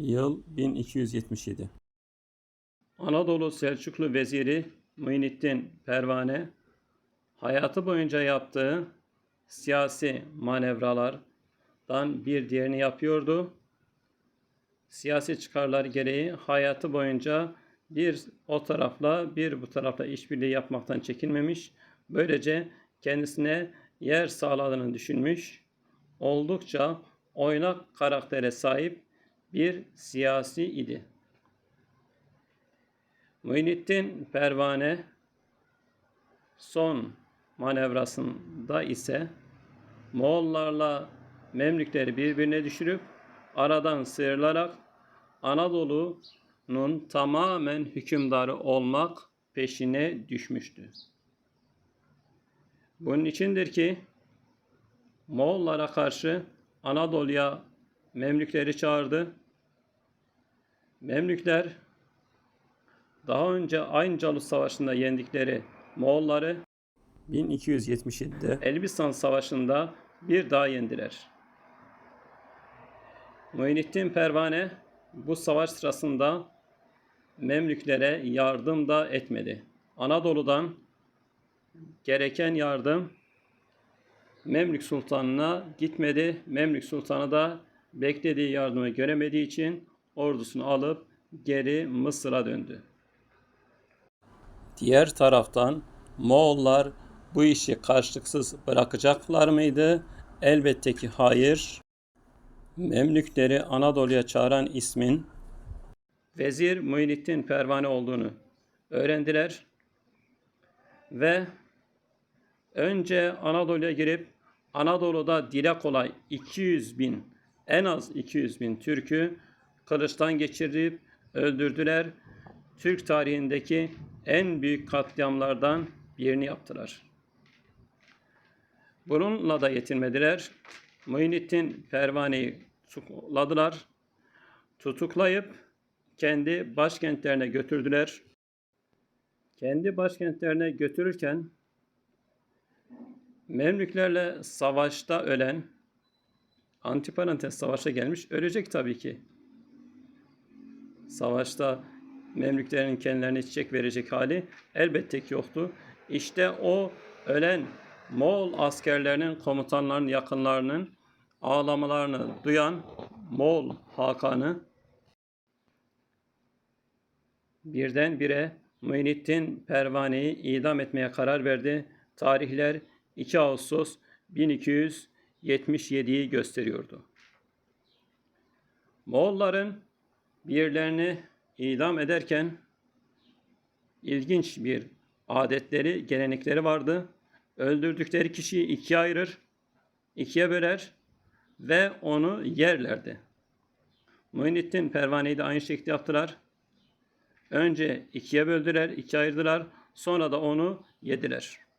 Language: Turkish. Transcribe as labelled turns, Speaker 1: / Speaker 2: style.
Speaker 1: Yıl 1277. Anadolu Selçuklu Veziri Muhyiddin Pervane hayatı boyunca yaptığı siyasi manevralardan bir diğerini yapıyordu. Siyasi çıkarlar gereği hayatı boyunca bir o tarafla bir bu tarafla işbirliği yapmaktan çekinmemiş. Böylece kendisine yer sağladığını düşünmüş. Oldukça oynak karaktere sahip bir siyasi idi. Muhyiddin Pervane son manevrasında ise Moğollarla Memlükleri birbirine düşürüp aradan sıyrılarak Anadolu'nun tamamen hükümdarı olmak peşine düşmüştü. Bunun içindir ki Moğollara karşı Anadolu'ya Memlükleri çağırdı. Memlükler daha önce Ayncalı Savaşı'nda yendikleri Moğolları 1277'de Elbistan Savaşı'nda bir daha yendiler. Muhyiddin Pervane bu savaş sırasında Memlüklere yardım da etmedi. Anadolu'dan gereken yardım Memlük Sultanı'na gitmedi. Memlük Sultanı da beklediği yardımı göremediği için ordusunu alıp geri Mısır'a döndü. Diğer taraftan Moğollar bu işi karşılıksız bırakacaklar mıydı? Elbette ki hayır. Memlükleri Anadolu'ya çağıran ismin Vezir Muhyiddin Pervane olduğunu öğrendiler ve önce Anadolu'ya girip Anadolu'da dile kolay 200 bin en az 200 bin Türk'ü kılıçtan geçirip öldürdüler. Türk tarihindeki en büyük katliamlardan birini yaptılar. Bununla da yetinmediler. Muhyiddin Pervane'yi tutukladılar. Tutuklayıp kendi başkentlerine götürdüler. Kendi başkentlerine götürürken Memlüklerle savaşta ölen antiparantez savaşa gelmiş ölecek tabii ki. Savaşta Memlüklerin kendilerine çiçek verecek hali elbette ki yoktu. İşte o ölen Moğol askerlerinin komutanlarının yakınlarının ağlamalarını duyan Moğol Hakan'ı birdenbire Muhyiddin Pervane'yi idam etmeye karar verdi. Tarihler 2 Ağustos 1277'yi gösteriyordu. Moğolların birilerini idam ederken ilginç bir adetleri, gelenekleri vardı. Öldürdükleri kişiyi ikiye ayırır, ikiye böler ve onu yerlerdi. Muhyiddin Pervane'yi de aynı şekilde yaptılar. Önce ikiye böldüler, ikiye ayırdılar. Sonra da onu yediler.